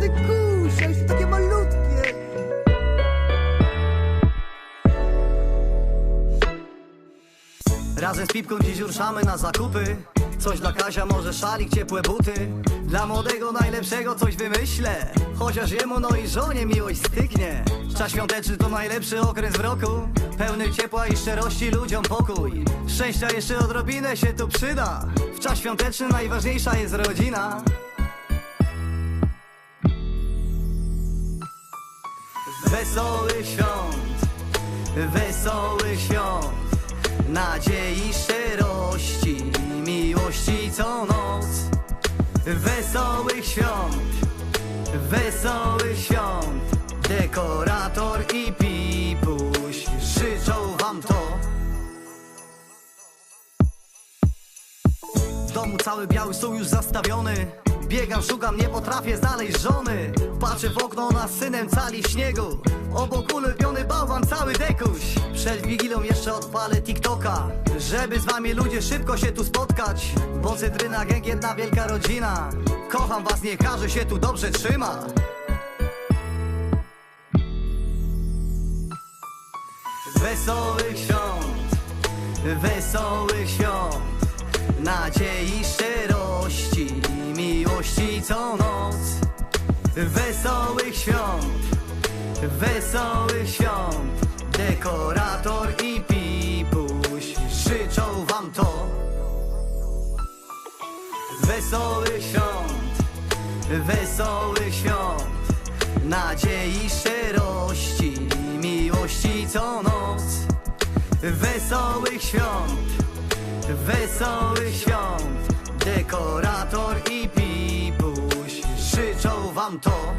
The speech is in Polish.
kusia, jeszcze takie malutkie. Razem z Pipką dziś ruszamy na zakupy. Coś dla Kasia, może szalik, ciepłe buty. Dla młodego najlepszego coś wymyślę. Chociaż jemu no i żonie miłość stygnie Czas świąteczny to najlepszy okres w roku. Pełny ciepła i szczerości ludziom pokój. Szczęścia jeszcze odrobinę się tu przyda. W czas świąteczny najważniejsza jest rodzina. Wesołych świąt, wesołych świąt Nadziei, szczerości, miłości co noc. Wesołych świąt, wesołych świąt Dekorator i pipuś życzą wam to. W domu cały biały stół już zastawiony Biegam, szukam, nie potrafię znaleźć żony. Patrzę w okno na synem cali śniegu. Obok ulubiony bałwan, cały dekuś Przed Wigilią jeszcze odpalę TikToka. Żeby z wami ludzie szybko się tu spotkać. Bo cytryna gang jedna wielka rodzina. Kocham was, nie każe się tu dobrze trzyma. Wesołych świąt, wesołych świąt. Nadziei, szczerości, co noc Wesołych świąt, wesołych świąt. Dekorator i pipuś życzą wam to. Wesołych świąt, wesołych świąt. Nadziei, szczerości, miłości co noc. Wesołych świąt, wesołych świąt. Dekorator i pipuś życzą wam to